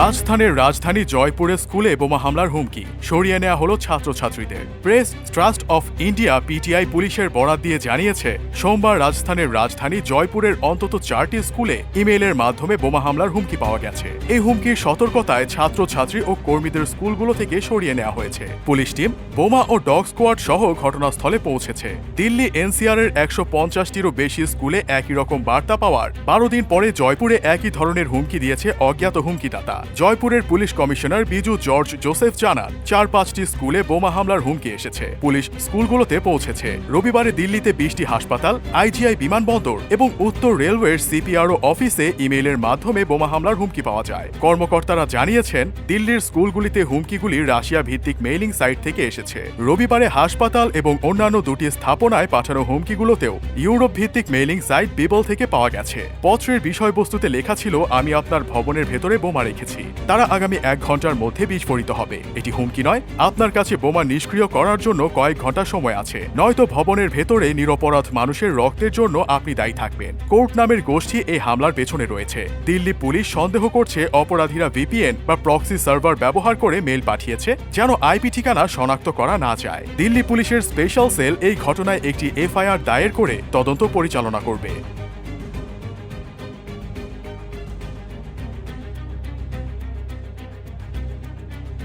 রাজস্থানের রাজধানী জয়পুরে স্কুলে বোমা হামলার হুমকি। সরিয়ে নেওয়া হলো ছাত্রছাত্রীদের। Press Trust of India, PTI পুলিশের বরাত দিয়ে জানিয়েছে, সোমবার রাজস্থানের রাজধানী জয়পুরের অন্তত চারটি স্কুলে ইমেইলের মাধ্যমে বোমা হামলার হুমকি পাওয়া গেছে। এই হুমকির সতর্কতায় ছাত্রছাত্রী ও কর্মীদের স্কুলগুলো থেকে সরিয়ে নেওয়া হয়েছে। পুলিশ টিম, বোমা ও ডগ স্কোয়াড সহ ঘটনাস্থলে পৌঁছেছে। দিল্লি এনসিআর এর একশো পঞ্চাশটিরও বেশি স্কুলে একই রকম বার্তা পাওয়ার বারো দিন পরে জয়পুরে একই ধরনের হুমকি দিয়েছে অজ্ঞাত হুমকিদাতা। জয়পুরের পুলিশ কমিশনার বিজু জর্জ জোসেফ জানান, চার পাঁচটি স্কুলে বোমা হামলার হুমকি এসেছে। পুলিশ স্কুলগুলোতে পৌঁছেছে। রবিবারে দিল্লিতে বিশটি হাসপাতাল, আইজিআই বিমানবন্দর এবং উত্তর রেলওয়ের সিপিআরও অফিসে ইমেইলের মাধ্যমে বোমা হামলার হুমকি পাওয়া যায়। কর্মকর্তারা জানিয়েছেন, দিল্লির স্কুলগুলিতে হুমকিগুলি রাশিয়া ভিত্তিক মেইলিং সাইট থেকে এসেছে। রবিবারে হাসপাতাল এবং অন্যান্য দুটি স্থাপনায় পাঠানো হুমকিগুলোতেও ইউরোপ ভিত্তিক মেইলিং সাইট বিবল থেকে পাওয়া গেছে। পত্রের বিষয়বস্তুতে লেখা ছিল, আমি আপনার ভবনের ভেতরে বোমা রেখেছি। তারা আগামী এক ঘণ্টার মধ্যে বিস্ফোরিত হবে। এটি হুমকি নয়। আপনার কাছে বোমা নিষ্ক্রিয় করার জন্য কয়েক ঘণ্টা সময় আছে। নয়তো ভবনের ভেতরে নিরপরাধ মানুষের রক্তের জন্য আপনি দায়ী থাকবেন। কোর্ট নামের গোষ্ঠী এই হামলার পেছনে রয়েছে। দিল্লি পুলিশ সন্দেহ করছে অপরাধীরা ভিপিএন বা প্রক্সি সার্ভার ব্যবহার করে মেল পাঠিয়েছে, যেন আইপি ঠিকানা শনাক্ত করা না যায়। দিল্লি পুলিশের স্পেশাল সেল এই ঘটনায় একটি এফআইআর দায়ের করে তদন্ত পরিচালনা করবে।